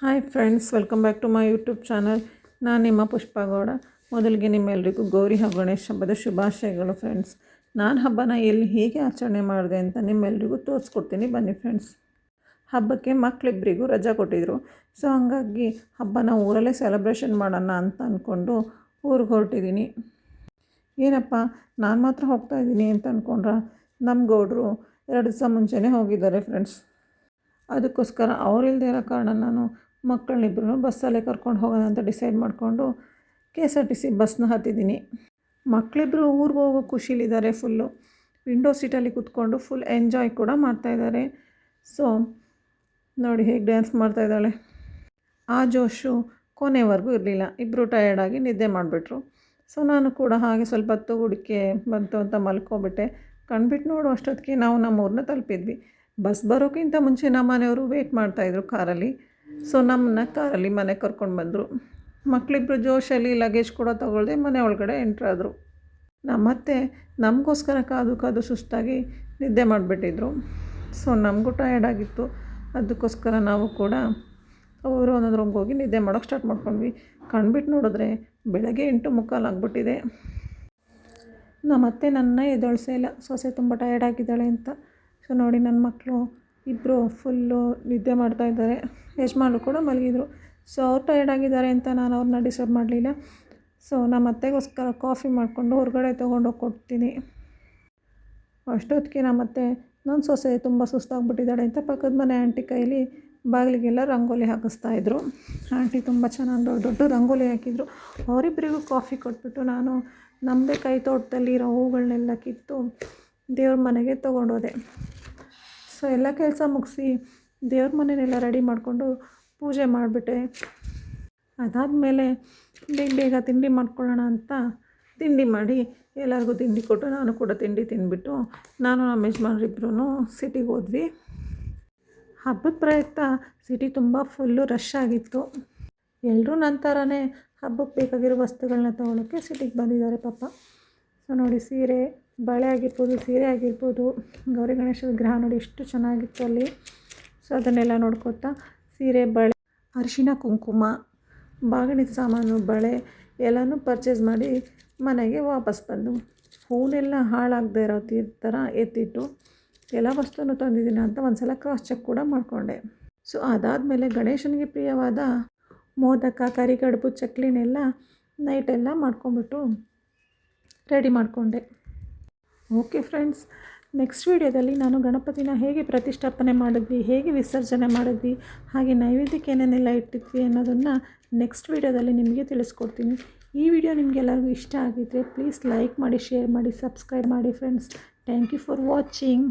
Hi friends welcome back to my YouTube channel ನಾನು ನಿಮ್ಮ ಪುಷ್ಪಗೌಡ ಮೊದಲಿಗೆ ನಿಮ್ಮೆಲ್ಲರಿಗೂ ಗೌರಿ ಹಾಗೂ ಗಣೇಶ ಹಬ್ಬದ ಶುಭಾಶಯಗಳು ಫ್ರೆಂಡ್ಸ್ ನಾನು ಹಬ್ಬನ ಎಲ್ಲಿ ಹೇಗೆ ಆಚರಣೆ ಮಾಡಿದೆ ಅಂತ ನಿಮ್ಮೆಲ್ಲರಿಗೂ ತೋರಿಸ್ಕೊಡ್ತೀನಿ. ಬನ್ನಿ ಫ್ರೆಂಡ್ಸ್ ಹಬ್ಬಕ್ಕೆ ಮಕ್ಕಳಿಬ್ಬರಿಗೂ ರಜಾ ಕೊಟ್ಟಿದ್ದರು ಸೊ ಹಂಗಾಗಿ ಹಬ್ಬನ ಊರಲ್ಲೇ ಸೆಲೆಬ್ರೇಷನ್ ಮಾಡೋಣ ಅಂತ ಅಂದ್ಕೊಂಡು ಊರಿಗೆ ಹೊರಟಿದ್ದೀನಿ ಏನಪ್ಪ, ನಾನು ಮಾತ್ರ ಹೋಗ್ತಾ ಇದ್ದೀನಿ ಅಂತ ಅಂದ್ಕೊಂಡ್ರೆ ನಮ್ಮ ಗೌಡರು ಎರಡು ದಿವಸ ಮುಂಚೆನೇ ಹೋಗಿದ್ದಾರೆ ಫ್ರೆಂಡ್ಸ್ ಅದಕ್ಕೋಸ್ಕರ ಅವರಿಲ್ಲದೆ ಇರೋ ಕಾರಣ ನಾನು ಮಕ್ಕಳನ್ನಿಬ್ಬರು ಬಸ್ಸಲ್ಲೇ ಕರ್ಕೊಂಡು ಹೋಗೋಣ ಅಂತ ಡಿಸೈಡ್ ಮಾಡಿಕೊಂಡು K S R T C ಬಸ್ನ ಹತ್ತಿದ್ದೀನಿ. ಮಕ್ಕಳಿಬ್ಬರು ಊರಿಗೆ ಹೋಗೋ ಖುಷಿಲಿದ್ದಾರೆ ಫುಲ್ಲು. ವಿಂಡೋ ಸೀಟಲ್ಲಿ ಕೂತ್ಕೊಂಡು ಫುಲ್ ಎಂಜಾಯ್ ಕೂಡ ಮಾಡ್ತಾಯಿದ್ದಾರೆ ಸೊ, ನೋಡಿ ಹೇಗೆ ಡ್ಯಾನ್ಸ್ ಮಾಡ್ತಾಯಿದ್ದಾಳೆ ಆ ಜೋಶು ಕೊನೆವರೆಗೂ ಇರಲಿಲ್ಲ. ಇಬ್ಬರು ಟಯರ್ಡಾಗಿ ನಿದ್ದೆ ಮಾಡಿಬಿಟ್ರು. ಸೊ, ನಾನು ಕೂಡ ಹಾಗೆ ಸ್ವಲ್ಪ ಹೊತ್ತು ಹುಡುಕೆ ಬಂತು ಅಂತ ಮಲ್ಕೊಬಿಟ್ಟೆ. ಕಣ್ಬಿಟ್ಟು ನೋಡು, ಅಷ್ಟೊತ್ತಿಗೆ ನಾವು ನಮ್ಮ ಊರನ್ನ ತಲುಪಿದ್ವಿ. ಬಸ್ ಬರೋಕ್ಕಿಂತ ಮುಂಚೆ ನಮ್ಮ ಮನೆಯವರು ವೆಯ್ಟ್ ಮಾಡ್ತಾಯಿದ್ರು ಕಾರಲ್ಲಿ. ಸೊ ನಮ್ಮನ್ನ ಕಾರಲ್ಲಿ ಮನೆ ಕರ್ಕೊಂಡು ಬಂದರು. ಮಕ್ಕಳಿಬ್ರು ಜೋಶಲ್ಲಿ ಲಗೇಜ್ ಕೂಡ ತೊಗೊಳ್ದೆ ಮನೆ ಒಳಗಡೆ ಎಂಟ್ರಾದರು ನಮ್ಮತ್ತೆ ನಮಗೋಸ್ಕರ ಕಾದು ಕಾದು ಸುಸ್ತಾಗಿ ನಿದ್ದೆ ಮಾಡಿಬಿಟ್ಟಿದ್ರು. ಸೊ ನಮಗೂ ಟಯರ್ಡ್ ಆಗಿತ್ತು. ಅದಕ್ಕೋಸ್ಕರ ನಾವು ಕೂಡ ಅವರು ಒಂದೊಂದು ರೂಮ್ಗೆ ಹೋಗಿ ನಿದ್ದೆ ಮಾಡೋಕ್ಕೆ ಸ್ಟಾರ್ಟ್ ಮಾಡ್ಕೊಂಡ್ವಿ. ಕಣ್ಬಿಟ್ಟು ನೋಡಿದ್ರೆ ಬೆಳಗ್ಗೆ ಎಂಟು ಮುಕ್ಕಾಲು ಆಗ್ಬಿಟ್ಟಿದೆ. ನಮ್ಮತ್ತೆ ನನ್ನ ಎದೊಳಿಸೇ ಇಲ್ಲ. ಸೊಸೆ ತುಂಬ ಟಯರ್ಡ್ ಆಗಿದ್ದಾಳೆ ಅಂತ. ಸೊ ನೋಡಿ ನನ್ನ ಮಕ್ಕಳು ಇಬ್ಬರು ಫುಲ್ಲು ನಿದ್ದೆ ಮಾಡ್ತಾಯಿದ್ದಾರೆ ಯಜಮಾನ್ರು ಕೂಡ ಮಲಗಿದ್ರು. ಸೊ ಅವ್ರು ಟಯರ್ಡ್ ಆಗಿದ್ದಾರೆ ಅಂತ ನಾನು ಅವ್ರನ್ನ ಡಿಸ್ಟರ್ಬ್ ಮಾಡಲಿಲ್ಲ. ಸೊ ನಮ್ಮ ಅತ್ತೆಗೋಸ್ಕರ ಕಾಫಿ ಮಾಡಿಕೊಂಡು ಹೊರಗಡೆ ತೊಗೊಂಡೋಗಿ ಕೊಡ್ತೀನಿ. ಅಷ್ಟೊತ್ತಿಗೆ ನಮ್ಮ ಅತ್ತೆ ನನ್ನ ಸೊಸೆ ತುಂಬ ಸುಸ್ತಾಗ್ಬಿಟ್ಟಿದ್ದಾಳೆ ಅಂತ ಪಕ್ಕದ ಮನೆ ಆಂಟಿ ಕೈಲಿ ಬಾಗಿಲಿಗೆಲ್ಲ ರಂಗೋಲಿ ಹಾಕಿಸ್ತಾ ಹಾಕಿಸ್ತಾಯಿದ್ರು ಆಂಟಿ ತುಂಬ ಚೆನ್ನಾಗಿ ದೊಡ್ಡ ದೊಡ್ಡ ರಂಗೋಲಿ ಹಾಕಿದ್ರು. ಅವರಿಬ್ಬರಿಗೂ ಕಾಫಿ ಕೊಟ್ಬಿಟ್ಟು ನಾನು ನಮ್ಮದೇ ಕೈ ತೋಟದಲ್ಲಿರೋ ಹೂಗಳನ್ನೆಲ್ಲ ಕಿತ್ತು ದೇವ್ರ ಮನೆಗೆ ತೊಗೊಂಡೋದೆ. ಸೊ ಎಲ್ಲ ಕೆಲಸ ಮುಗಿಸಿ ದೇವ್ರ ಮನೇನೆಲ್ಲ ರೆಡಿ ಮಾಡಿಕೊಂಡು ಪೂಜೆ ಮಾಡಿಬಿಟ್ಟೆ. ಅದಾದಮೇಲೆ ಬೇಗ ಬೇಗ ತಿಂಡಿ ಮಾಡ್ಕೊಳ್ಳೋಣ ಅಂತ ತಿಂಡಿ ಮಾಡಿ ಎಲ್ಲರಿಗೂ ತಿಂಡಿ ಕೊಟ್ಟು ನಾನು ಕೂಡ ತಿಂಡಿ ತಿಂದ್ಬಿಟ್ಟು ನಾನು ನಮ್ಮ ಯಜಮಾನ್ರಿಬ್ರು ಸಿಟಿಗೆ ಹೋದ್ವಿ. ಹಬ್ಬದ ಪ್ರಯುಕ್ತ ಸಿಟಿ ತುಂಬ ಫುಲ್ಲು ರಶ್ ಆಗಿತ್ತು. ಎಲ್ಲರೂ ನನ್ನ ಥರನೇ ಹಬ್ಬಕ್ಕೆ ಬೇಕಾಗಿರೋ ವಸ್ತುಗಳನ್ನ ತೊಗೊಳಕ್ಕೆ ಸಿಟಿಗೆ ಬಂದಿದ್ದಾರೆ ಪಾಪ. ಸೊ ನೋಡಿ ಸೀರೆ ಬಳೆ ಆಗಿರ್ಬೋದು, ಸೀರೆ ಆಗಿರ್ಬೋದು, ಗೌರಿ ಗಣೇಶ ವಿಗ್ರಹ ನೋಡಿ ಎಷ್ಟು ಚೆನ್ನಾಗಿತ್ತು ಅಲ್ಲಿ. ಸೊ ಅದನ್ನೆಲ್ಲ ನೋಡ್ಕೊತಾ, ಸೀರೆ, ಬಳೆ, ಅರಿಶಿನ ಕುಂಕುಮ ಬಾಗಿಣಿದ ಸಾಮಾನು, ಬಳೆ ಎಲ್ಲನೂ ಪರ್ಚೇಸ್ ಮಾಡಿ ಮನೆಗೆ ವಾಪಸ್ ಬಂದು. ಹೂನೆಲ್ಲ ಹಾಳಾಗದೇ ಇರೋ ಥರ ಎತ್ತಿಟ್ಟು ಎಲ್ಲ ವಸ್ತುನೂ ತಂದಿದ್ದೀನಿ ಅಂತ ಒಂದು ಸಲ ಕ್ರಾಸ್ ಚೆಕ್ ಕೂಡ ಮಾಡಿಕೊಂಡೆ. ಸೊ ಅದಾದಮೇಲೆ ಗಣೇಶನಿಗೆ ಪ್ರಿಯವಾದ ಮೋದಕ, ಕರಿಗಡುಬು, ಚಕ್ಲಿನೆಲ್ಲ ನೈಟೆಲ್ಲ ಮಾಡ್ಕೊಂಬಿಟ್ಟು ರೆಡಿ ಮಾಡಿಕೊಂಡೆ. ಓಕೆ ಫ್ರೆಂಡ್ಸ್ ನೆಕ್ಸ್ಟ್ ವೀಡಿಯೋದಲ್ಲಿ ನಾನು ಗಣಪತಿನ ಹೇಗೆ ಪ್ರತಿಷ್ಠಾಪನೆ ಮಾಡಿದ್ವಿ, ಹೇಗೆ ವಿಸರ್ಜನೆ ಮಾಡಿದ್ವಿ, ಹಾಗೆ ನೈವೇದ್ಯಕ್ಕೆ ಏನೇನೆಲ್ಲ ಇಟ್ಟಿದ್ವಿ ಅನ್ನೋದನ್ನು ನೆಕ್ಸ್ಟ್ ವೀಡಿಯೋದಲ್ಲಿ ನಿಮಗೆ ತಿಳಿಸ್ಕೊಡ್ತೀನಿ. ಈ ವಿಡಿಯೋ ನಿಮಗೆಲ್ಲರಿಗೂ ಇಷ್ಟ ಆಗಿದ್ದರೆ ಪ್ಲೀಸ್ ಲೈಕ್ ಮಾಡಿ ಶೇರ್ ಮಾಡಿ ಸಬ್ಸ್ಕ್ರೈಬ್ ಮಾಡಿ friends thank you for watching